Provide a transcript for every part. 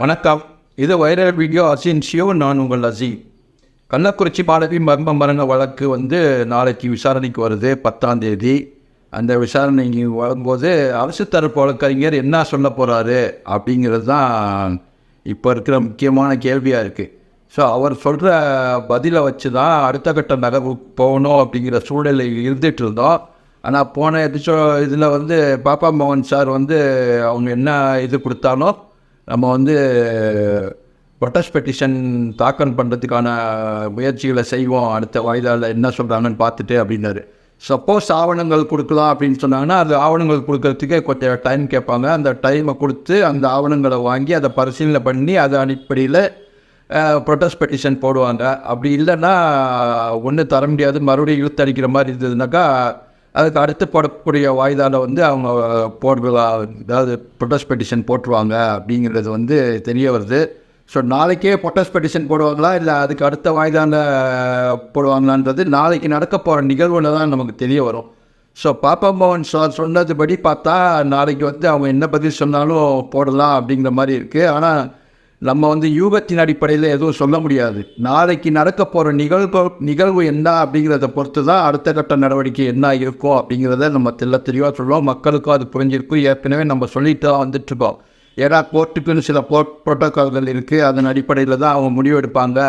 வணக்கம். இது viral video Asin ஷியோ நான் உங்கள் அசி கள்ளக்குறிச்சி மாணவி மர்ம மரண வழக்கு வந்து நாளைக்கு விசாரணைக்கு வருது பத்தாம் தேதி. அந்த விசாரணைக்கு வரும்போது அரசு தரப்பு வழக்கறிஞர் என்ன சொல்ல போகிறாரு அப்படிங்கிறது தான் இப்போ இருக்கிற முக்கியமான கேள்வியாக இருக்குது ஸோ அவர் சொல்கிற பதிலை வச்சு தான் அடுத்த கட்ட நகர்வு போகணும் அப்படிங்கிற சூழ்நிலை இருந்துகிட்டு இருந்தோம். ஆனால் போன எபிசோ இதில் வந்து பாப்பா மோகன் சார் வந்து அவங்க என்ன இது கொடுத்தாலும் நம்ம வந்து ப்ரொட்டஸ்ட் பெட்டிஷன் தாக்கல் பண்ணுறதுக்கான முயற்சிகளை செய்வோம். அடுத்த வயதால் என்ன சொல்கிறாங்கன்னு பார்த்துட்டு அப்படின்னாரு. சப்போஸ் ஆவணங்கள் கொடுக்கலாம் அப்படின்னு சொன்னாங்கன்னா அது ஆவணங்கள் கொடுக்கறதுக்கே கொஞ்சம் டைம் கேட்பாங்க. அந்த டைமை கொடுத்து அந்த ஆவணங்களை வாங்கி அதை பரிசீலனை பண்ணி அது அடிப்படையில் ப்ரொட்டஸ்ட் பெட்டிஷன் போடுவாங்க. அப்படி இல்லைன்னா ஒன்று தர முடியாது. மறுபடியும் இழுத்தடிக்கிற மாதிரி இருந்ததுனாக்கா அதுக்கு அடுத்து போடக்கூடிய வாய்தாவில் வந்து அவங்க போடுறதா அதாவது ப்ரொட்டஸ்ட் பெட்டிஷன் போட்டுருவாங்க அப்படிங்கிறது வந்து தெரிய வருது. ஸோ நாளைக்கே ப்ரொட்டஸ்ட் பெட்டிஷன் போடுவாங்களா? இல்லை அதுக்கு அடுத்த வாய்தான போடுவாங்களான்றது நாளைக்கு நடக்க போகிற நிகழ்வுல தான் நமக்கு தெரிய வரும். ஸோ பாப்பா மோகன் சார் சொன்னதுபடி பார்த்தா நாளைக்கு வந்து அவங்க என்ன பதில் சொன்னாலும் போடலாம் அப்படிங்கிற மாதிரி இருக்குது ஆனால் நம்ம வந்து யூகத்தின் அடிப்படையில் எதுவும் சொல்ல முடியாது. நாளைக்கு நடக்க போகிற நிகழ்வு நிகழ்வு என்ன அப்படிங்கிறத பொறுத்து தான் அடுத்த கட்ட நடவடிக்கை என்ன இருக்கும் அப்படிங்கிறத நம்ம தெல்ல தெளிவாக சொல்லுவோம் மக்களுக்கும் அது புரிஞ்சிருக்கும். ஏற்கனவே நம்ம சொல்லிட்டு தான் வந்துட்டுருக்கோம். ஏன்னா கோர்ட்டுக்குன்னு சில போ புரோட்டோக்கால்கள் இருக்குது அதன் அடிப்படையில் தான் அவங்க முடிவெடுப்பாங்க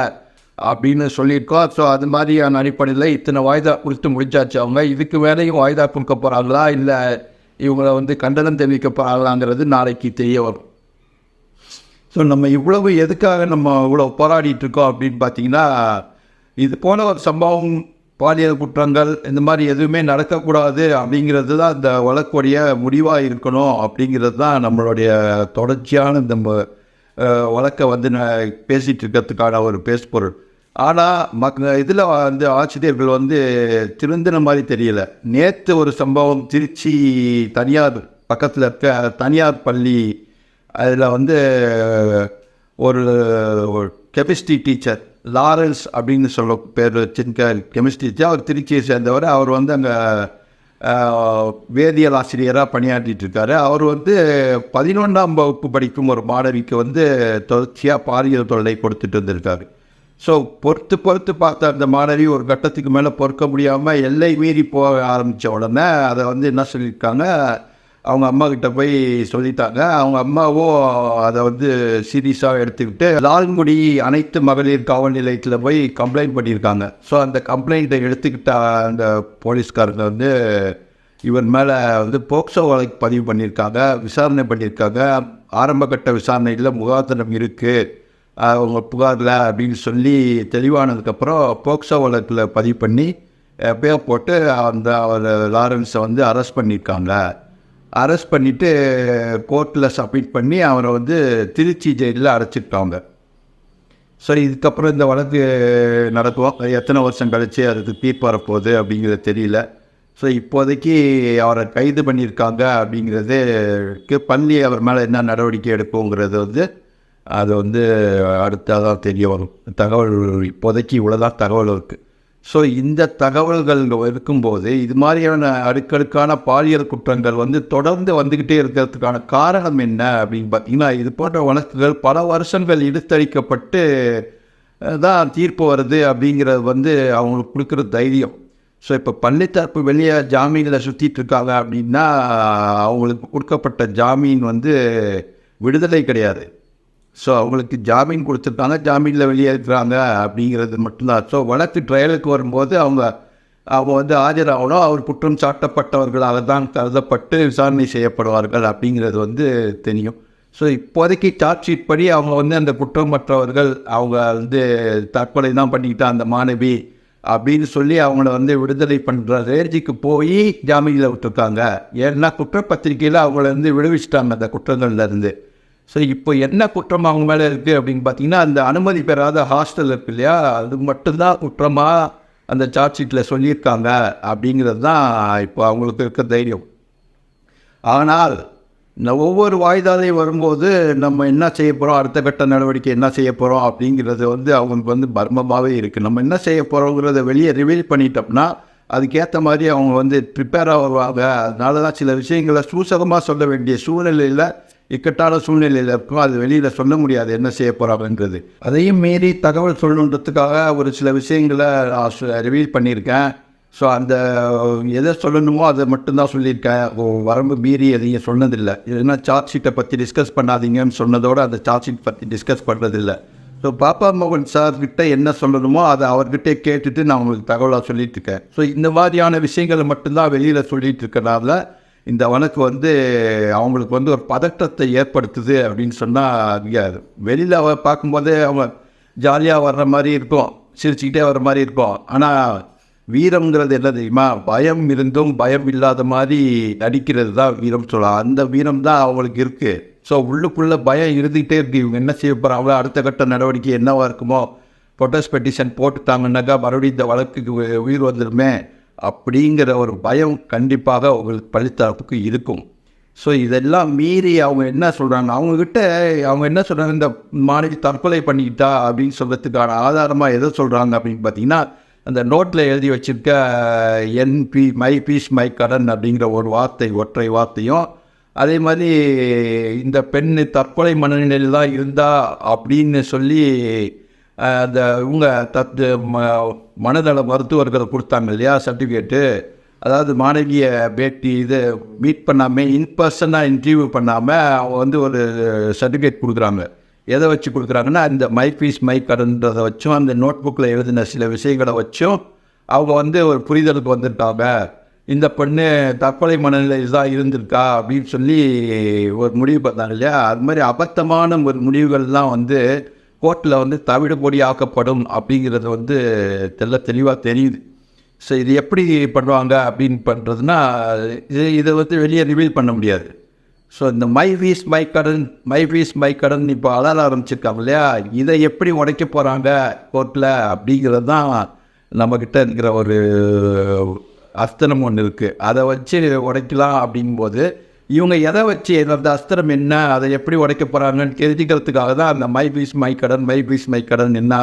அப்படின்னு சொல்லியிருக்கோம். ஸோ அது மாதிரியான அடிப்படையில் இத்தனை வாய்தா கொடுத்து முடிஞ்சாச்சு அவங்க. இதுக்கு வேலையும் வாய்தா கொடுக்க போகிறாங்களா இல்லை இவங்களை வந்து கண்டனம் தெரிவிக்க போகிறாங்களாங்கிறது நாளைக்கு தெரிய வரும். ஸோ நம்ம இவ்வளவு எதுக்காக நம்ம இவ்வளோ போராடிட்டு இருக்கோம் அப்படின்னு பார்த்தீங்கன்னா இது போன ஒரு சம்பவம் பாலியல் குற்றங்கள் இந்த மாதிரி எதுவுமே நடக்கக்கூடாது அப்படிங்கிறது தான் இந்த வழக்குடைய முடிவாக இருக்கணும் அப்படிங்கிறது தான் நம்மளுடைய தொடர்ச்சியான இந்த வழக்கை வந்து நான் பேசிகிட்டு இருக்கிறதுக்கான ஒரு பேசுபொருள். ஆனால் மக் இதில் வந்து ஆசிரியர்கள் வந்து திருந்தின மாதிரி தெரியல. நேற்று ஒரு சம்பவம் திருச்சி தனியார் பக்கத்தில் இருக்க தனியார் பள்ளி அதில் வந்து ஒரு கெமிஸ்ட்ரி டீச்சர் லாரன்ஸ் அப்படின்னு சொல்ல பேர் வச்சிருக்கார் கெமிஸ்ட்ரி டீச்சர். அவர் திருச்சியை சேர்ந்தவர். அவர் வந்து அங்கே வேதியியல் ஆசிரியராக பணியாற்றிட்டு இருக்காரு. அவர் வந்து பதினொன்றாம் வகுப்பு படிக்கும் ஒரு மாணவிக்கு வந்து தொடர்ச்சியாக பாலியல் தொல்லை கொடுத்துட்டு வந்திருக்காரு. ஸோ பொறுத்து பொறுத்து பார்த்த அந்த மாணவி ஒரு கட்டத்துக்கு மேலே பொறுக்க முடியாமல் எல்லை மீறி போக ஆரம்பித்த உடனே அதை வந்து என்ன சொல்லியிருக்காங்க அவங்க அம்மா கிட்ட போய் சொல்லிட்டாங்க. அவங்க அம்மாவும் அதை வந்து சீரியஸாக எடுத்துக்கிட்டு லால்குடி அனைத்து மகளிர் காவல் நிலையத்தில் போய் கம்ப்ளைண்ட் பண்ணியிருக்காங்க. ஸோ அந்த கம்ப்ளைண்ட்டை எடுத்துக்கிட்ட அந்த போலீஸ்காரங்க வந்து இவர் மேலே வந்து போக்சோ வழக்கு பதிவு பண்ணியிருக்காங்க விசாரணை பண்ணியிருக்காங்க. ஆரம்பகட்ட விசாரணையில் முகாந்திரம் இருக்குது அவங்க புகாரில் அப்படின்னு சொல்லி தெளிவானதுக்கப்புறம் போக்சோ வழக்கில் பதிவு பண்ணி பேர் போட்டு அந்த அவர் லாரன்ஸை வந்து அரெஸ்ட் பண்ணியிருக்காங்க. அரெஸ்ட் பண்ணிவிட்டு கோர்ட்டில் சப்மிட் பண்ணி அவரை வந்து திருச்சி ஜெயிலில் அடைச்சிட்டாங்க ஸோ இதுக்கப்புறம் இந்த வழக்கு நடத்துவோம் எத்தனை வருஷம் கழிச்சு அதுக்கு தீர்ப்பு வரப்போகுது அப்படிங்கிறது தெரியல. ஸோ இப்போதைக்கு அவரை கைது பண்ணியிருக்காங்க அப்படிங்கிறதுக்கு பள்ளி அவர் மேலே என்ன நடவடிக்கை எடுப்போங்கிறது வந்து அது வந்து அடுத்ததான் தெரிய வரும். தகவல் இப்போதைக்கு இவ்வளோதான் தகவல் இருக்குது ஸோ இந்த தகவல்கள் இருக்கும்போது இது மாதிரியான அடுக்கடுக்கான பாலியல் குற்றங்கள் வந்து தொடர்ந்து வந்துக்கிட்டே இருக்கிறதுக்கான காரணம் என்ன அப்படின்னு பார்த்தீங்கன்னா இது போன்ற வழக்குகள் பல வருஷங்கள் இழுத்தடிக்கப்பட்டு தான் தீர்ப்பு வருது அப்படிங்கிறது வந்து அவங்களுக்கு கொடுக்குற தைரியம். ஸோ இப்போ பள்ளித்தரப்பு வெளியே ஜாமீனில் சுற்றிட்டு இருக்காங்க அப்படின்னா அவங்களுக்கு கொடுக்கப்பட்ட ஜாமீன் வந்து விடுதலை கிடையாது. ஸோ அவங்களுக்கு ஜாமீன் கொடுத்துருக்காங்க ஜாமீனில் வெளியேற்கிறாங்க அப்படிங்கிறது மட்டும்தான். ஸோ வழக்கு ட்ரையலுக்கு வரும்போது அவங்க அவங்க வந்து ஆஜராகணும். அவர் குற்றம் சாட்டப்பட்டவர்களாக தான் கருதப்பட்டு விசாரணை செய்யப்படுவார்கள் அப்படிங்கிறது வந்து தெரியும். ஸோ இப்போதைக்கு சார்ஜ் ஷீட் படி அவங்க வந்து அந்த குற்றமற்றவர்கள் அவங்க வந்து தற்கொலை தான் பண்ணிக்கிட்டா அந்த மாணவி அப்படின்னு சொல்லி அவங்கள வந்து விடுதலை பண்ணுற ரேஞ்சுக்கு போய் ஜாமீனில் விட்டுருக்காங்க. ஏன்னா குற்றப்பத்திரிக்கையில் அவங்கள வந்து விடுவிச்சிட்டாங்க அந்த குற்றங்கள்லேருந்து ஸோ இப்போ என்ன குற்றம் அவங்க மேலே இருக்குது அப்படின்னு பார்த்தீங்கன்னா அந்த அனுமதி பெறாத ஹாஸ்டல் இருக்கு இல்லையா? அது மட்டும்தான் குற்றமாக அந்த சார்ஜ் ஷீட்டில் சொல்லியிருக்காங்க அப்படிங்கிறது தான் இப்போ அவங்களுக்கு இருக்க தைரியம். ஆனால் இந்த ஒவ்வொரு வாய்தாலையும் வரும்போது நம்ம என்ன செய்ய போகிறோம் அடுத்த கட்ட நடவடிக்கை என்ன செய்ய போகிறோம் அப்படிங்கிறது வந்து அவங்களுக்கு வந்து மர்மமாகவே இருக்குது நம்ம என்ன செய்ய போகிறோங்கிறத வெளியே ரிவீல் பண்ணிட்டோம்னா அதுக்கேற்ற மாதிரி அவங்க வந்து ப்ரிப்பேராக வருவாங்க. அதனால தான் சில விஷயங்களை சூசகமாக சொல்ல வேண்டிய சூழ்நிலையில் இக்கட்டான சூழ்நிலையில் இருக்கும் அது வெளியில் சொல்ல முடியாது என்ன செய்ய போகிறாங்கன்றது அதையும் மீறி தகவல் சொல்லணுன்றதுக்காக ஒரு சில விஷயங்களை ரிவீல் பண்ணியிருக்கேன். ஸோ அந்த எதை சொல்லணுமோ அதை மட்டும்தான் சொல்லியிருக்கேன். வரம்பு மீறி எதையும் சொன்னதில்லை. ஏன்னா சார்ஜ் ஷீட்டை பற்றி டிஸ்கஸ் பண்ணாதீங்கன்னு சொன்னதோடு அந்த சார்ஜ் ஷீட் பற்றி டிஸ்கஸ் பண்ணுறதில்ல ஸோ பாப்பா மோகன் சார் கிட்டே என்ன சொல்லணுமோ அதை அவர்கிட்ட கேட்டுட்டு நான் உங்களுக்கு தகவலாக சொல்லிட்டு இருக்கேன். ஸோ இந்த மாதிரியான விஷயங்களை மட்டும்தான் வெளியில் சொல்லிகிட்டு இருக்கனால இந்த வழக்கு வந்து அவங்களுக்கு வந்து ஒரு பதட்டத்தை ஏற்படுத்துது அப்படின்னு சொன்னால் வெளியில் அவ பார்க்கும்போதே அவங்க ஜாலியாக வர்ற மாதிரி இருக்கும் சிரிச்சுக்கிட்டே வர்ற மாதிரி இருக்கும். ஆனால் வீரம்ங்கிறது என்ன தெரியுமா? பயம் இருந்தும் பயம் இல்லாத மாதிரி நடிக்கிறது தான் வீரம் சொல்லலாம். அந்த வீரம் தான் அவங்களுக்கு இருக்குது ஸோ உள்ளுக்குள்ளே பயம் இருந்துக்கிட்டே இருக்கு. இவங்க என்ன செய்ய போகிறாங்களோ அடுத்த கட்ட நடவடிக்கை என்னவாக இருக்குமோ ப்ரொட்டஸ்ட் பெட்டிஷன் போட்டுட்டாங்கன்னாக்கா மறுபடியும் இந்த வழக்குக்கு உயிர் வந்துடுமே அப்படிங்கிற ஒரு பயம் கண்டிப்பாக அவங்களுக்கு பள்ளித்தரப்புக்கு இருக்கும். ஸோ இதெல்லாம் மீறி அவங்க என்ன சொல்கிறாங்க அவங்கக்கிட்ட அவங்க என்ன சொல்கிறாங்க இந்த மாணவி தற்கொலை பண்ணிக்கிட்டா அப்படின்னு சொல்கிறதுக்கான ஆதாரமாக எதை சொல்கிறாங்க அப்படின்னு பார்த்தீங்கன்னா அந்த நோட்டில் எழுதி வச்சிருக்க என்பி மை பீஸ் மை கடன் அப்படிங்கிற ஒரு வார்த்தை ஒற்றை வார்த்தையும் அதே மாதிரி இந்த பெண் தற்கொலை மனநிலையில் தான் இருந்தா அப்படின்னு சொல்லி அந்த இவங்க தத்து ம மனதள மருத்துவர்கள் கொடுத்தாங்க இல்லையா சர்டிஃபிகேட்டு அதாவது மாணவியை பேட்டி இது மீட் பண்ணாமல் இன்பர்சனாக இன்டர்வியூ பண்ணாமல் அவங்க வந்து ஒரு சர்டிஃபிகேட் கொடுக்குறாங்க. எதை வச்சு கொடுக்குறாங்கன்னா இந்த மை ஃபீஸ் மை கடன்றதை வச்சும் அந்த நோட் புக்கில் எழுதின சில விஷயங்களை வச்சும் அவங்க வந்து ஒரு புரிதலுக்கு வந்திருக்காங்க. இந்த பொண்ணு தற்கொலை மனநிலையில் தான் இருந்திருக்கா அப்படின்னு சொல்லி ஒரு முடிவு பண்ணாங்க இல்லையா? அது மாதிரி அபத்தமான ஒரு முடிவுகள்லாம் வந்து கோர்ட்டில் வந்து தவிடுபொடி ஆக்கப்படும் அப்படிங்கிறது வந்து தெல்ல தெளிவாக தெரியுது. ஸோ இது எப்படி பண்ணுவாங்க அப்படின்னு பண்ணுறதுனா இது இதை வந்து வெளியே ரிவீல் பண்ண முடியாது. ஸோ இந்த மை ஃபீஸ் மை கடன் மை ஃபீஸ் மை கடன் இப்போ அலர ஆரம்பிச்சிருக்காங்க இல்லையா? இதை எப்படி உடைக்க போகிறாங்க கோர்ட்டில் அப்படிங்கிறது தான் நம்மக்கிட்ட இருக்கிற ஒரு அஸ்தனம் ஒன்று இருக்குது அதை வச்சு உடைக்கலாம் அப்படிங்கும்போது இவங்க எதை வச்சு அந்த அஸ்திரம் என்ன அதை எப்படி உடைக்க போகிறாங்கன்னு தெரிஞ்சுக்கிறதுக்காக தான் அந்த மை பீஸ் மை கடன் மை பீஸ் மை கடன் என்ன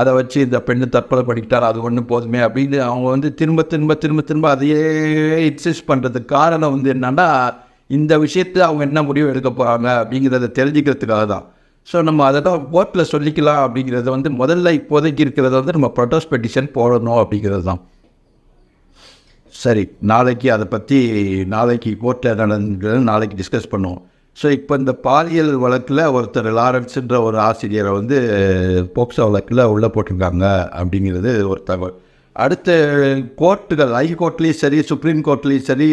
அதை வச்சு இந்த பெண்ணு தற்கொலை பண்ணிக்கிட்டார் அது ஒன்று போதுமே அப்படின்னு அவங்க வந்து திரும்ப திரும்ப திரும்ப திரும்ப அதையே இன்சிஸ்ட் பண்ணுறதுக்கு காரணம் வந்து என்னன்னா இந்த விஷயத்தை அவங்க என்ன முடிவு எடுக்க போகிறாங்க அப்படிங்கிறத தெரிஞ்சுக்கிறதுக்காக தான். ஸோ நம்ம அதை தான் கோர்ட்டில் சொல்லிக்கலாம் அப்படிங்கிறத வந்து முதல்ல இப்போதைக்கு இருக்கிறத வந்து நம்ம ப்ரொட்டஸ்ட் பெட்டிஷன் போடணும் அப்படிங்கிறது தான். சரி நாளைக்கு அதை பற்றி நாளைக்கு கோர்ட்டில் நடந்தது நாளைக்கு டிஸ்கஸ் பண்ணுவோம். ஸோ இப்போ இந்த பாலியல் வழக்கில் ஒருத்தர் லாரன்ஸுன்ற ஒரு ஆசிரியரை வந்து போக்சோ வழக்கில் உள்ளே போட்டிருக்காங்க அப்படிங்கிறது ஒரு தகவல். அடுத்த கோர்ட்டுகள் ஹைகோர்ட்லேயும் சரி சுப்ரீம் கோர்ட்லேயும் சரி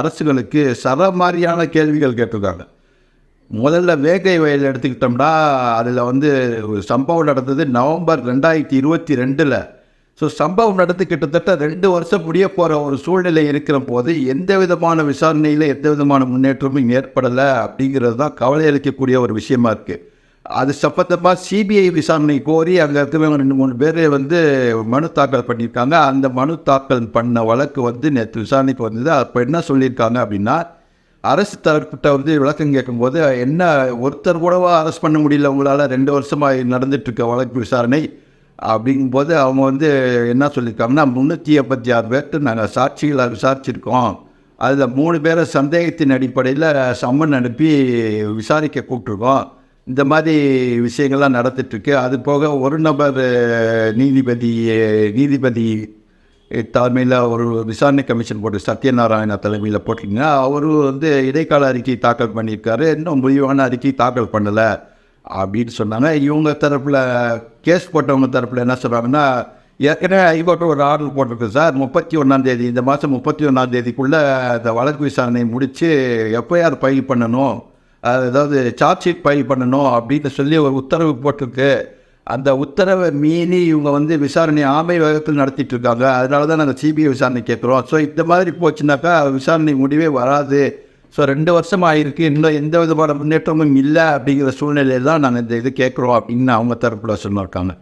அரசுகளுக்கு சரமாரியான கேள்விகள் கேட்டிருக்காங்க. முதல்ல வேகை வயல் எடுத்துக்கிட்டோம்னா அதில் வந்து சம்பவம் நடந்தது நவம்பர் ரெண்டாயிரத்தி இருபத்தி ரெண்டில். ஸோ சம்பவம் நடந்து கிட்டத்தட்ட ரெண்டு வருஷம் முடிய போகிற ஒரு சூழ்நிலை இருக்கிற போது எந்த விதமான விசாரணையில் எந்த விதமான முன்னேற்றமும் ஏற்படலை அப்படிங்கிறது தான் கவலை அளிக்கக்கூடிய ஒரு விஷயமா இருக்குது அது சம்பந்தமாக சிபிஐ விசாரணை கோரி அங்கே இருக்கிறவங்க ரெண்டு மூணு பேர் வந்து மனு தாக்கல் பண்ணியிருக்காங்க. அந்த மனு தாக்கல் பண்ண வழக்கு வந்து நேற்று விசாரணைக்கு வந்தது. அப்போ என்ன சொல்லியிருக்காங்க அப்படின்னா அரசு தரப்பிட்ட வந்து விளக்கம் கேட்கும்போது என்ன ஒருத்தர் கூடவா அரெஸ்ட் பண்ண முடியல? உங்களால் ரெண்டு வருஷமாக நடந்துட்டு இருக்க வழக்கு விசாரணை. அப்படிங்கும்போது அவங்க வந்து என்ன சொல்லியிருக்காங்கன்னா முந்நூற்றி எண்பத்தி ஆறு பேர்த்து நாங்கள் சாட்சிகளை விசாரிச்சிருக்கோம். அதில் மூணு பேரை சந்தேகத்தின் அடிப்படையில் சம்மன் அனுப்பி விசாரிக்க கூப்பிட்ருக்கோம் இந்த மாதிரி விஷயங்கள்லாம் நடந்துட்டுருக்கு. அது போக ஒரு நபர் நீதிபதி நீதிபதி தலைமையில் ஒரு விசாரணை கமிஷன் போட்டு சத்யநாராயணா தலைமையில் போட்டிங்க அவரும் வந்து இடைக்கால அறிக்கை தாக்கல் பண்ணியிருக்காரு. இன்னும் முடிவான அறிக்கை தாக்கல் பண்ணலை. அப்படின்னு சொன்னாங்க. இவங்க தரப்பில் கேஸ் போட்டவங்க தரப்பில் என்ன சொல்கிறாங்கன்னா ஏற்கனவே ஹைகோர்ட்டு ஒரு ஆர்டர் போட்டிருக்கு சார். முப்பத்தி ஒன்றாந்தேதி இந்த மாதம் முப்பத்தி ஒன்றாந்தேதிக்குள்ளே இந்த வழக்கு விசாரணை முடித்து எஃப்ஐஆர் பயில் பண்ணணும். அது அதாவது சார்ஜ் ஷீட் பயில் பண்ணணும் அப்படின்னு சொல்லி ஒரு உத்தரவு போட்டிருக்கு. அந்த உத்தரவை மீறி இவங்க வந்து விசாரணை ஆமை வேகத்தில் நடத்திட்டு இருக்காங்க. அதனால தான் நாங்கள் சிபிஐ விசாரணை கேட்குறோம். ஸோ இந்த மாதிரி போச்சுனாக்கா விசாரணை முடிவே வராது. ஸோ ரெண்டு வருஷம் ஆயிருக்கு இன்னும் எந்த விதமான முன்னேற்றமும் இல்லை அப்படிங்கிற சூழ்நிலையில் தான் நாங்கள் இந்த இது கேட்குறோம் அப்படின்னு அவங்க தரப்பில் சொல்லியிருக்காங்க.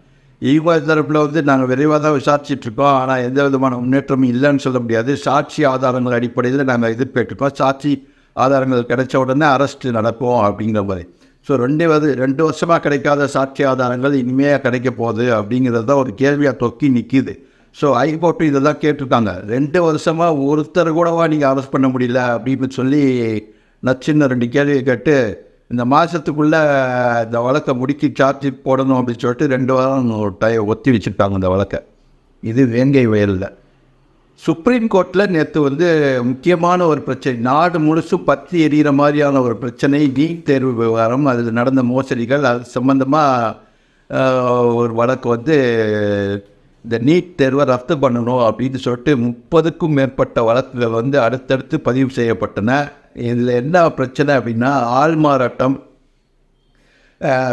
இவங்க தரப்பில் வந்து நாங்கள் விரைவாக தான் விசாரிச்சிட்ருக்கோம். ஆனால் எந்த விதமான முன்னேற்றமும் இல்லைன்னு சொல்ல முடியாது. சாட்சி ஆதாரங்கள் அடிப்படையில் நாங்கள் எதிர்பேட்டிருக்கோம் சாட்சி ஆதாரங்கள் கிடைச்ச உடனே அரெஸ்ட் நடக்கும் அப்படிங்கிற மாதிரி. ஸோ ரெண்டு வது ரெண்டு வருஷமாக கிடைக்காத சாட்சி ஆதாரங்கள் இனிமையாக கிடைக்க போகுது அப்படிங்கிறது தான் ஒரு கேள்வியாக தொக்கி நிற்கிது ஸோ ஹைகோர்ட்டு இதெல்லாம் கேட்டிருக்காங்க. ரெண்டு வருஷமாக ஒருத்தர் கூடவா நீங்கள் அரெஸ்ட் பண்ண முடியல அப்படின்னு சொல்லி நச்சின்னு ரெண்டு கேள்வியை கேட்டு இந்த மாதத்துக்குள்ளே இந்த வழக்கை முடிக்கி சார்ஜ் போடணும் அப்படின்னு சொல்லிட்டு ரெண்டு வாரம் டய ஒத்தி வச்சுருக்காங்க இந்த வழக்கை. இது வேங்கை வயலில். சுப்ரீம் கோர்ட்டில் நேற்று வந்து முக்கியமான ஒரு பிரச்சனை நாடு முழுசும் பற்றி எரியிற மாதிரியான ஒரு பிரச்சனை நீட் தேர்வு விவகாரம் அதில் நடந்த மோசடிகள் அது சம்மந்தமாக ஒரு வழக்கு வந்து இந்த நீட் தேர்வை ரத்து பண்ணணும் அப்படின்னு சொல்லிட்டு முப்பதுக்கும் மேற்பட்ட வழக்குகள் வந்து அடுத்தடுத்து பதிவு செய்யப்பட்டன. இதில் என்ன பிரச்சனை அப்படின்னா ஆள்மாறாட்டம் மாறாட்டம்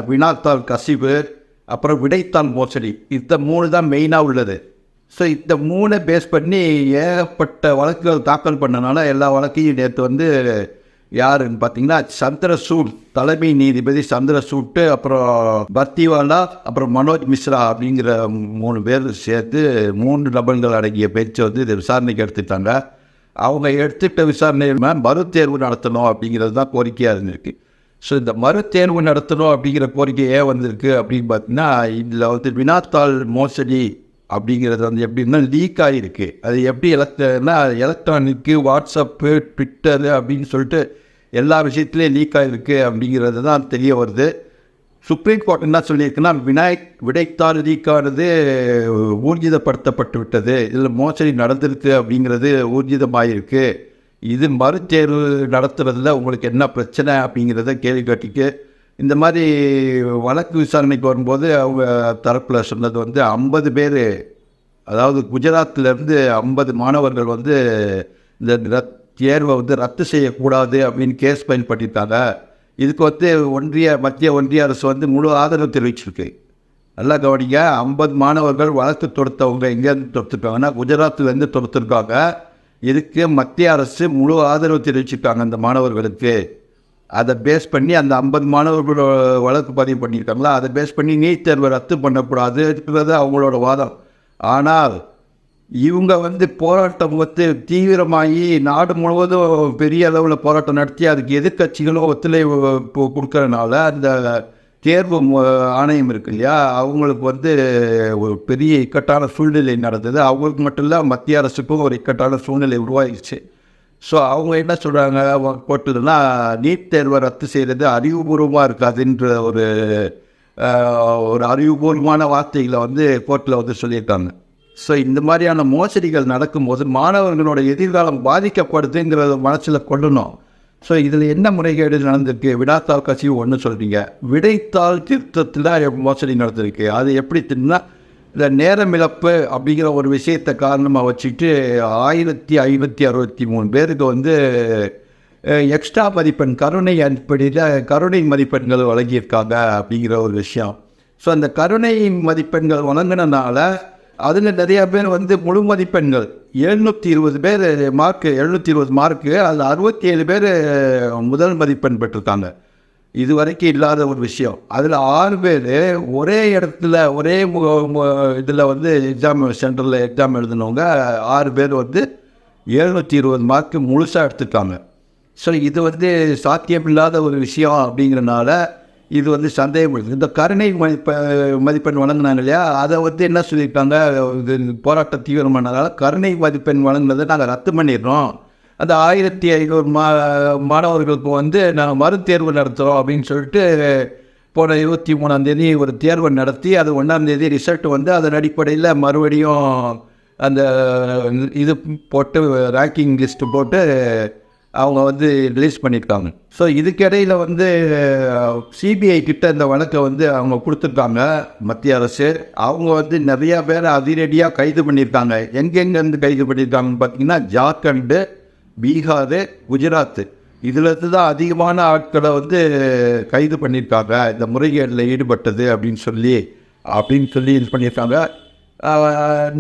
வினாத்தாள் கசிவு அப்புறம் விடைத்தாள் மோசடி. இந்த மூணு தான் மெயினாக உள்ளது. ஸோ இந்த மூணை பேஸ் பண்ணி ஏகப்பட்ட வழக்குகள் தாக்கல் பண்ணனால எல்லா வழக்கையும் நேற்று வந்து யாருன்னு பார்த்தீங்கன்னா சந்திரசூட் தலைமை நீதிபதி சந்திரசூட்டு அப்புறம் பர்த்திவாலா அப்புறம் மனோஜ் மிஸ்ரா அப்படிங்கிற மூணு பேர் சேர்த்து மூன்று நபர்கள் அடங்கிய பேச்சை வந்து இதை விசாரணைக்கு எடுத்துட்டாங்க. அவங்க எடுத்துக்கிட்ட விசாரணையில் மறுதேர்வு நடத்தணும் அப்படிங்கிறது தான் கோரிக்கையாக இருந்திருக்கு. ஸோ இந்த மறுதேர்வு நடத்தணும் அப்படிங்கிற கோரிக்கை ஏன் வந்திருக்கு அப்படின்னு பார்த்தீங்கன்னா இதில் வந்து வினாத்தாள் மோசடி அப்படிங்கிறது வந்து எப்படின்னா லீக் ஆகிருக்கு அது எப்படி எலக்ட்னா எலக்ட்ரானிக்கு வாட்ஸ்அப்பு ட்விட்டரு அப்படின்னு சொல்லிட்டு எல்லா விஷயத்துலேயும் லீக் ஆகிருக்கு அப்படிங்கிறது தான் தெரிய வருது. சுப்ரீம் கோர்ட் என்ன சொல்லியிருக்குன்னா விநாயக் விடைத்தாள் லீக்கானது ஊர்ஜிதப்படுத்தப்பட்டு விட்டது. இதில் மோசடி நடந்திருக்கு அப்படிங்கிறது ஊர்ஜிதமாயிருக்கு. இது மறுதேர்வு நடத்துறதுல உங்களுக்கு என்ன பிரச்சனை அப்படிங்கிறத கேள்வி கேட்டுக்கு இந்த மாதிரி வழக்கு விசாரணைக்கு வரும்போது அவங்க தரப்பில் சொன்னது வந்து ஐம்பது பேர் அதாவது குஜராத்திலேருந்து ஐம்பது மாணவர்கள் வந்து இந்த ரத் தேர்வை வந்து ரத்து செய்யக்கூடாது அப்படின்னு கேஸ் ஃபைல் பண்ணியிருக்காங்க இதுக்கு வந்து ஒன்றிய மத்திய ஒன்றிய அரசு வந்து முழு ஆதரவு தெரிவிச்சிருக்கு. நல்லா கவனிங்க ஐம்பது மாணவர்கள் வழக்கு தொடுத்தவங்க எங்கேருந்து தொடுத்துருக்காங்கன்னா குஜராத்லேருந்து தொடுத்துருக்காங்க. இதுக்கு மத்திய அரசு முழு ஆதரவு தெரிவிச்சிருக்காங்க அந்த மாணவர்களுக்கு. அதை பேஸ் பண்ணி அந்த ஐம்பது மாணவர்களோட வழக்கு பதிவு பண்ணியிருக்காங்களா? அதை பேஸ் பண்ணி நீட் தேர்வை ரத்து பண்ணக்கூடாதுன்றது அவங்களோட வாதம். ஆனால் இவங்க வந்து போராட்டம் வந்து தீவிரமாகி நாடு முழுவதும் பெரிய அளவில் போராட்டம் நடத்தி அதுக்கு எதிர்கட்சிகளும் ஒத்துழைப்பு கொடுக்கறனால அந்த தேர்வு ஆணையம் இருக்கு இல்லையா? அவங்களுக்கு வந்து ஒரு பெரிய இக்கட்டான சூழ்நிலை நடந்தது. அவங்களுக்கு மட்டும் இல்லை மத்திய அரசுக்கும் ஒரு இக்கட்டான சூழ்நிலை உருவாகிடுச்சு. ஸோ அவங்க என்ன சொல்கிறாங்க போட்டதுன்னா நீட் தேர்வை ரத்து செய்கிறது அறிவுபூர்வமாக இருக்காதுன்ற ஒரு ஒரு அறிவுபூர்வமான வார்த்தைகளை வந்து கோர்ட்டில் வந்து சொல்லியிருக்காங்க. ஸோ இந்த மாதிரியான மோசடிகள் நடக்கும்போது மாணவர்களோட எதிர்காலம் பாதிக்கப்படுதுங்கிறத மனசில் கொள்ளணும். ஸோ இதில் என்ன முறைகேடு நடந்திருக்கு? விடாத்தாள் கசிவு ஒன்று சொல்கிறீங்க விடைத்தாள் திருத்தத்தில் மோசடி நடந்திருக்கு. அது எப்படி தின்னா இந்த நேரம் இழப்பு அப்படிங்கிற ஒரு விஷயத்தை காரணமாக வச்சுட்டு ஆயிரத்தி ஐநூற்றி அறுபத்தி மூணு பேருக்கு வந்து எக்ஸ்ட்ரா மதிப்பெண் கருணை அடிப்படையில் கருணை மதிப்பெண்கள் வழங்கியிருக்காங்க அப்படிங்கிற ஒரு விஷயம். ஸோ அந்த கருணை மதிப்பெண்கள் வழங்கினனால அதில் நிறைய பேர் வந்து முழு மதிப்பெண்கள் எழுநூற்றி இருபது பேர் மார்க்கு எழுநூற்றி இருபது மார்க்கு அதில் அறுபத்தி ஏழு பேர் முதல் மதிப்பெண் பெற்றிருக்காங்க. இது வரைக்கும் இல்லாத ஒரு விஷயம். அதில் ஆறு பேர் ஒரே இடத்துல ஒரே இதில் வந்து எக்ஸாம் சென்டரில் எக்ஸாம் எழுதினவங்க ஆறு பேர் வந்து எழுநூற்றி இருபது மார்க்கு முழுசாக எடுத்துருக்காங்க ஸோ இது வந்து சாத்தியமில்லாத ஒரு விஷயம் அப்படிங்கிறனால இது வந்து சந்தேகம் இருக்குது இந்த கருணை மதிப்பெண் மதிப்பெண் வழங்கினாங்க இல்லையா? அதை வந்து என்ன சொல்லியிருக்காங்க? இது போராட்ட தீவிரமானதால் கருணை மதிப்பெண் வழங்கினதை நாங்கள் ரத்து பண்ணிடுறோம். அந்த ஆயிரத்தி ஐநூறு மா மாணவர்களுக்கு வந்து நாங்கள் மறுதேர்வு நடத்துகிறோம் அப்படின்னு சொல்லிட்டு போன இருபத்தி மூணாந்தேதி ஒரு தேர்வு நடத்தி அது ஒன்றாந்தேதி ரிசல்ட் வந்து அதன் அடிப்படையில் மறுபடியும் அந்த இது போட்டு ரேங்கிங் லிஸ்ட்டு போட்டு அவங்க வந்து ரிலீஸ் பண்ணியிருக்காங்க. ஸோ இதுக்கிடையில் வந்து சிபிஐ கிட்ட இந்த வழக்கை வந்து அவங்க கொடுத்துருக்காங்க மத்திய அரசு. அவங்க வந்து நிறையா பேர் அதிரடியாக கைது பண்ணியிருக்காங்க. எங்கெங்கேருந்து கைது பண்ணியிருக்காங்கன்னு பார்த்தீங்கன்னா ஜார்க்கண்டு பீகார் குஜராத். இதுலேருந்து தான் அதிகமான ஆட்களை வந்து கைது பண்ணியிருக்காங்க. இந்த முறைகேடில் ஈடுபட்டது அப்படின்னு சொல்லி அப்படின்னு சொல்லி இது பண்ணியிருக்காங்க.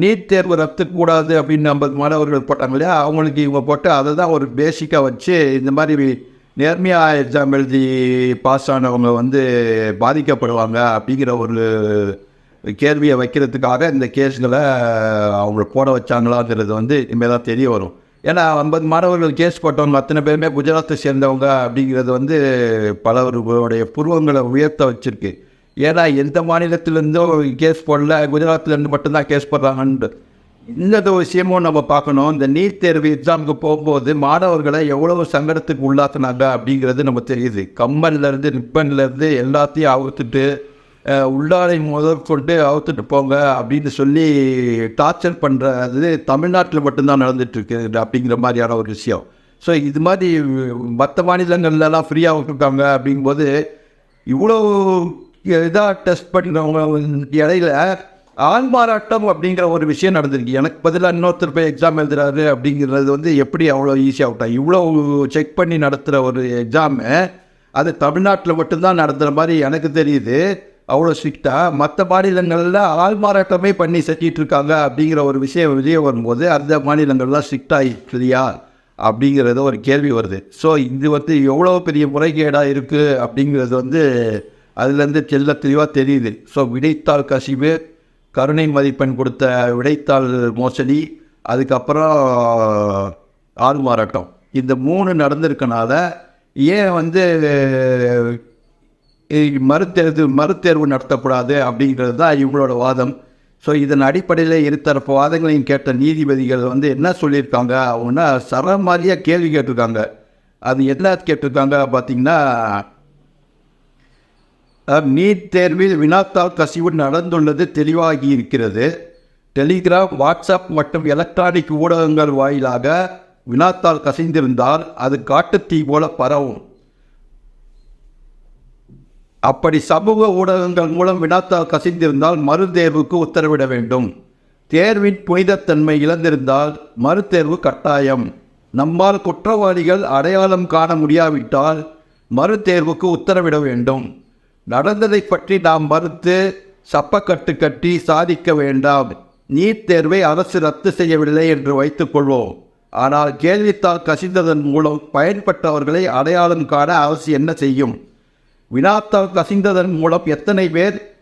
நீட் தேர்வு ரத்து கூடாது அப்படின்னு ஐம்பது மாணவர்கள் போட்டாங்க இல்லையா? அவங்களுக்கு இவங்க போட்டு அதை தான் ஒரு பேசிக்காக வச்சு இந்த மாதிரி நேர்மையாக எக்ஸாம் எழுதி பாஸ் ஆனவங்க வந்து பாதிக்கப்படுவாங்க அப்படிங்கிற ஒரு கேள்வியை வைக்கிறதுக்காக இந்த கேஸ்களை அவங்கள போட வச்சாங்களாங்கிறது வந்து இனிமேல் தான் தெரிய வரும். ஏன்னா ஐம்பது மாணவர்கள் கேஸ் போட்டவங்க அத்தனை பேருமே குஜராத்தை சேர்ந்தவங்க அப்படிங்கிறது வந்து பலவர்களுடைய புருவங்களை உயர்த்த வச்சுருக்கு. ஏன்னா எந்த மாநிலத்திலேருந்தோ கேஸ் போடல குஜராத்லேருந்து மட்டும்தான் கேஸ் போடுறாங்கன்னு இந்த விஷயமும் நம்ம பார்க்கணும். இந்த நீட் தேர்வு எக்ஸாமுக்கு போகும்போது மாணவர்களை எவ்வளவு சங்கடத்துக்கு உள்ளாத்தினாங்க அப்படிங்கிறது நம்ம தெரியுது. கம்மன்லேருந்து நிப்பன்லேருந்து எல்லாத்தையும் அவுத்துட்டு உள்ளாடை முதற்கொண்டு அவுத்துட்டு போங்க அப்படின்னு சொல்லி டார்ச்சர் பண்ணுறது தமிழ்நாட்டில் மட்டும்தான் நடந்துகிட்ருக்கு அப்படிங்கிற மாதிரியான ஒரு விஷயம். ஸோ இது மாதிரி மற்ற மாநிலங்கள்லாம் ஃப்ரீயாக விட்டுருக்காங்க அப்படிங்கும்போது இவ்வளோ இதாக டெஸ்ட் பண்ணுறவங்க இடையில ஆள்மாறாட்டம் அப்படிங்கிற ஒரு விஷயம் நடந்திருக்கு. எனக்கு பதிலாக இன்னொருத்தர் போய் எக்ஸாம் எழுதுறாரு அப்படிங்கிறது வந்து எப்படி அவ்வளோ ஈஸியாக விட்டாங்க இவ்வளோ செக் பண்ணி நடத்துகிற ஒரு எக்ஸாமு அது தமிழ்நாட்டில் மட்டும்தான் நடத்துகிற மாதிரி எனக்கு தெரியுது. அவ்வளோ ஸ்ட்ரிக்டாக மற்ற மாநிலங்களில் ஆள்மாராட்டமே பண்ணி செஞ்சிட்ருக்காங்க அப்படிங்கிற ஒரு விஷயம் வெளியே வரும்போது அந்த மாநிலங்கள்லாம் ஸ்ட்ரிக்டாக இல்லையா அப்படிங்கிறது ஒரு கேள்வி வருது. ஸோ இது வந்து எவ்வளோ பெரிய முறைகேடாக இருக்குது அப்படிங்கிறது வந்து அதுலேருந்து தெல்ல தெளிவாக தெரியுது. ஸோ விடைத்தாள் கசிவு கருணை மதிப்பெண் கொடுத்த விடைத்தாள் மோசடி அதுக்கப்புறம் ஆள் மாறாட்டம். இந்த மூணு நடந்திருக்கனால ஏன் வந்து இ- மறுதேர்வு மறுதேர்வு நடத்தக்கூடாது அப்படிங்கிறது தான் இவங்களோட வாதம். ஸோ இதன் அடிப்படையில் இருதரப்பு வாதங்களையும் கேட்ட நீதிபதிகள் வந்து என்ன சொல்லியிருக்காங்க அவங்கன்னா சரமாரியாக கேள்வி கேட்டிருக்காங்க. அது என்ன கேட்டிருக்காங்க பார்த்தீங்கன்னா நீட் தேர்வில் வினாத்தாள் கசிவு நடந்துள்ளது தெளிவாகி இருக்கிறது. டெலிகிராம் வாட்ஸ்அப் மற்றும் எலக்ட்ரானிக் ஊடகங்கள் வாயிலாக வினாத்தாள் கசிந்திருந்தால் அது காட்டுத்தீ போல பரவும். அப்படி சமூக ஊடகங்கள் மூலம் வினாத்தாள் கசிந்திருந்தால் மறுதேர்வுக்கு உத்தரவிட வேண்டும். தேர்வின் புனிதத்தன்மை இழந்திருந்தால் மறுதேர்வு கட்டாயம். நம்மால் குற்றவாளிகள் அடையாளம் காண முடியாவிட்டால் மறுதேர்வுக்கு உத்தரவிட வேண்டும். நடந்ததை பற்றி நாம் மறுத்து சப்பக்கட்டு கட்டி சாதிக்க வேண்டாம். நீட் தேர்வை அரசு ரத்து செய்யவில்லை என்று வைத்துக்கொள்வோம் ஆனால் கேள்வித்தாள் கசிந்ததன் மூலம் பயன்பட்டவர்களை அடையாளம் காண அரசு என்ன செய்யும்? வினாத்தாள் கசிந்ததன் மூலம் எத்தனை பேர்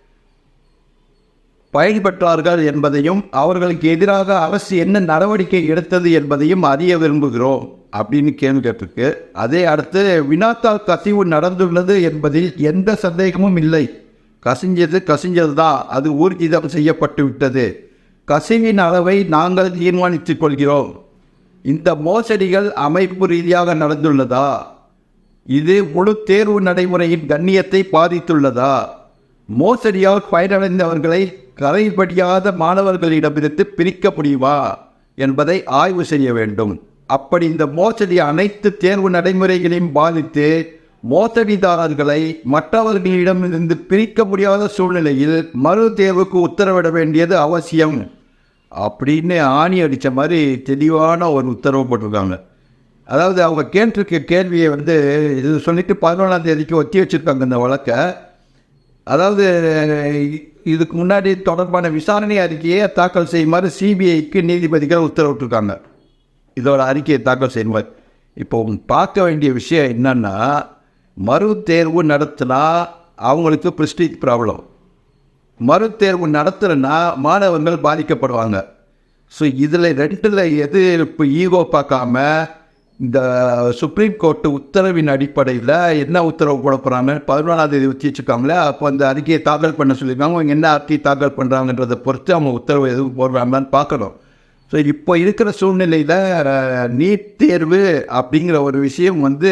பயன்பெற்றார்கள் என்பதையும் அவர்களுக்கு எதிராக அரசு என்ன நடவடிக்கை எடுத்தது என்பதையும் அறிய விரும்புகிறோம் அப்படின்னு கேள்வி கேட்டிருக்கு. அதே அடுத்து வினாத்தால் கசிவு நடந்துள்ளது என்பதில் எந்த சந்தேகமும் இல்லை. கசிஞ்சது கசிஞ்சது தான் அது ஊர்ஜிதம் செய்யப்பட்டு விட்டது. கசிவின் அளவை நாங்கள் தீர்மானித்துக் கொள்கிறோம். இந்த மோசடிகள் அமைப்பு ரீதியாக நடந்துள்ளதா? இது முழு தேர்வு நடைமுறையின் கண்ணியத்தை பாதித்துள்ளதா? மோசடியால் பயனடைந்தவர்களை கரைபடியாத மாணவர்களிடமிருந்து பிரிக்க முடியுமா என்பதை ஆய்வு செய்ய வேண்டும். அப்படி இந்த மோசடி அனைத்து தேர்வு நடைமுறைகளையும் பாதித்து மோசடிதாரர்களை மற்றவர்களிடமிருந்து பிரிக்க முடியாத சூழ்நிலையில் மறு தேர்வுக்கு உத்தரவிட வேண்டியது அவசியம். அப்படின்னு ஆணி அடித்த மாதிரி தெளிவான ஒரு உத்தரவு போட்டிருக்காங்க. அதாவது அவங்க கேட்டிருக்க கேள்வியை வந்து இது சொல்லிட்டு பதினொன்றாம் தேதிக்கு ஒத்தி வச்சுருக்காங்க இந்த வழக்கை. அதாவது இதுக்கு முன்னாடி தொடர்பான விசாரணை அறிக்கையை தாக்கல் செய்யுமாறு சிபிஐக்கு நீதிபதிகள் உத்தரவிட்டிருக்காங்க. இதோட அறிக்கையை தாக்கல் செய்யுமாறு. இப்போ பார்க்க வேண்டிய விஷயம் என்னன்னா மறு தேர்வு நடத்தினா அவங்களுக்கு ப்ரெஸ்டீஜ் ப்ராப்ளம் மறுதேர்வு நடத்துகிறேன்னா மாணவர்கள் பாதிக்கப்படுவாங்க. ஸோ இதில் ரெண்டில் எது இப்போ ஈகோ பார்க்காம இந்த சுப்ரீம் கோர்ட்டு உத்தரவின் அடிப்படையில் என்ன உத்தரவு போட போகிறாங்க பதினொன்றாம் தேதி வச்சு வச்சுருக்காங்களே அப்போ அந்த அறிக்கையை தாக்கல் பண்ண சொல்லியிருக்காங்க. அவங்க என்ன அறிக்கை தாக்கல் பண்ணுறாங்கன்றதை பொறுத்து அவங்க உத்தரவு எதுவும் போடுறாங்களான்னு பார்க்கணும். ஸோ இப்போ இருக்கிற சூழ்நிலையில் நீட் தேர்வு அப்படிங்கிற ஒரு விஷயம் வந்து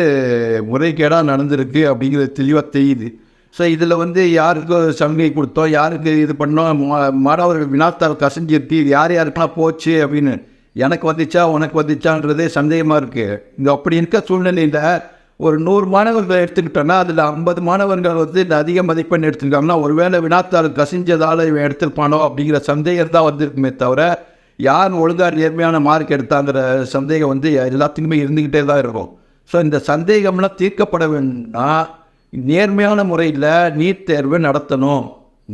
முறைகேடாக நடந்திருக்கு அப்படிங்கிறது தெளிவாக தெரியுது. ஸோ இதில் வந்து யாருக்கு சலுகை கொடுத்தோம்? யாருக்கு இது பண்ணோம்? மா- மாணவர்கள் வினாத்தால் கசஞ்சிருக்கு இது யார் யாருக்கெல்லாம் போச்சு அப்படின்னு எனக்கு வந்துச்சா உனக்கு வந்துச்சான்றதே சந்தேகமாக இருக்குது இந்த அப்படி இருக்க சூழ்நிலையில் ஒரு நூறு மாணவர்கள் எடுத்துக்கிட்டோன்னா அதில் ஐம்பது மாணவர்கள் வந்து இந்த அதிக மதிப்பெண் எடுத்துக்கிட்டோம்னா ஒருவேளை வினாத்தாள் கசிஞ்சதால் இவன் எடுத்திருப்பானோ அப்படிங்கிற சந்தேகம் தான் வந்திருக்குமே தவிர யார் ஒழுங்காக நேர்மையான மார்க் எடுத்தாங்கிற சந்தேகம் வந்து எல்லாத்துக்குமே இருந்துக்கிட்டே தான் இருக்கும். ஸோ இந்த சந்தேகம்லாம் தீர்க்கப்பட வேணும்னா நேர்மையான முறையில் நீட் தேர்வு நடத்தணும்.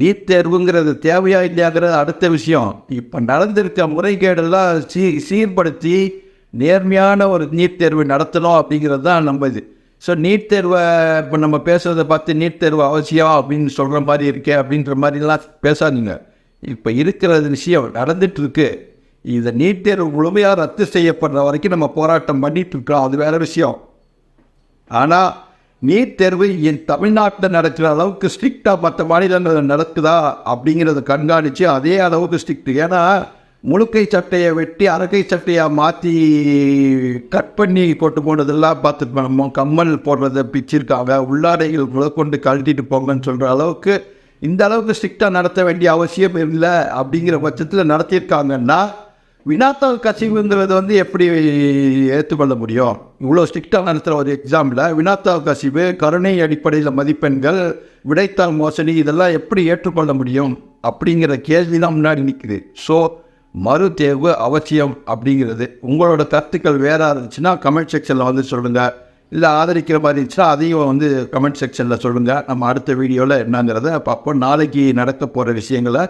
நீட் தேர்வுங்கிறது தேவையா இல்லையாங்கிறது அடுத்த விஷயம். இப்போ நடந்திருக்க முறைகேடெல்லாம் சீ சீர்படுத்தி நேர்மையான ஒரு நீட் தேர்வு நடத்தணும் அப்படிங்கிறது தான் நம்ம இது. ஸோ நீட் தேர்வை இப்போ நம்ம பேசுகிறத பார்த்து நீட் தேர்வு அவசியம் அப்படின்னு சொல்கிற மாதிரி இருக்கே அப்படின்ற மாதிரிலாம் பேசாதீங்க. இப்போ இருக்கிற விஷயம் நடந்துகிட்ருக்கு இதை நீட் தேர்வு முழுமையாக ரத்து செய்யப்படுற வரைக்கும் நம்ம போராட்டம் பண்ணிகிட்ருக்கோம் இருக்கோம் அது வேற விஷயம். ஆனால் நீட் தேர்வு என் தமிழ்நாட்டில் நடக்கிற அளவுக்கு ஸ்ட்ரிக்டாக மற்ற மாநிலங்களில் நடக்குதா அப்படிங்கிறத கண்காணித்து அதே அளவுக்கு ஸ்ட்ரிக்ட் ஏன்னா முழுக்கை சட்டையை வெட்டி அரக்கை சட்டையாக மாற்றி கட் பண்ணி போட்டு போனதெல்லாம் பார்த்துட்டு கம்மல் போடுறத பிச்சிருக்காங்க. உள்ளாடைகள் முதற்கொண்டு கழட்டிட்டு போங்கன்னு சொல்கிற அளவுக்கு இந்த அளவுக்கு ஸ்ட்ரிக்டாக நடத்த வேண்டிய அவசியம் இல்லை அப்படிங்கிற பட்சத்தில் நடத்தியிருக்காங்கன்னா வினாத்தாள் கசிவுங்கிறது வந்து எப்படி ஏற்றுக்கொள்ள முடியும்? இவ்வளோ ஸ்ட்ரிக்டாக நடத்துகிற ஒரு எக்ஸாமில் வினாத்தாள் கசிவு கருணை அடிப்படையில் மதிப்பெண்கள் விடைத்தாள் மோசடி இதெல்லாம் எப்படி ஏற்றுக்கொள்ள முடியும்? அப்படிங்கிற கேள்வி தான் முன்னாடி நிற்குது ஸோ மறு தேர்வு அவசியம் அப்படிங்கிறது. உங்களோட கருத்துக்கள் வேறாக இருந்துச்சுன்னா கமெண்ட் செக்ஷனில் வந்து சொல்லுங்கள் இல்லை ஆதரிக்கிற மாதிரி இருந்துச்சுன்னா அதையும் வந்து கமெண்ட் செக்ஷனில் சொல்லுங்கள் நம்ம அடுத்த வீடியோவில் என்னங்கிறத பார்ப்போம். நாளைக்கு நடக்க போகிற விஷயங்களை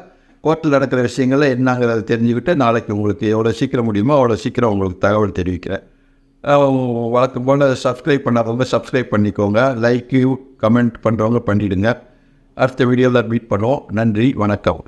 கோர்ட்டில் நடக்கிற விஷயங்களை என்னங்கிறத தெரிஞ்சுக்கிட்டு நாளைக்கு உங்களுக்கு எவ்வளோ சீக்கிரம் முடியுமோ அவ்வளோ சீக்கிரம் உங்களுக்கு தகவல் தெரிவிக்கிறேன். வழக்கம் போல் சப்ஸ்கிரைப் பண்ணாதவங்க சப்ஸ்கிரைப் பண்ணிக்கோங்க. லைக்கு கமெண்ட் பண்ணுறவங்க பண்ணிவிடுங்க அடுத்த வீடியோவில் மீட் பண்ணுவோம். நன்றி வணக்கம்.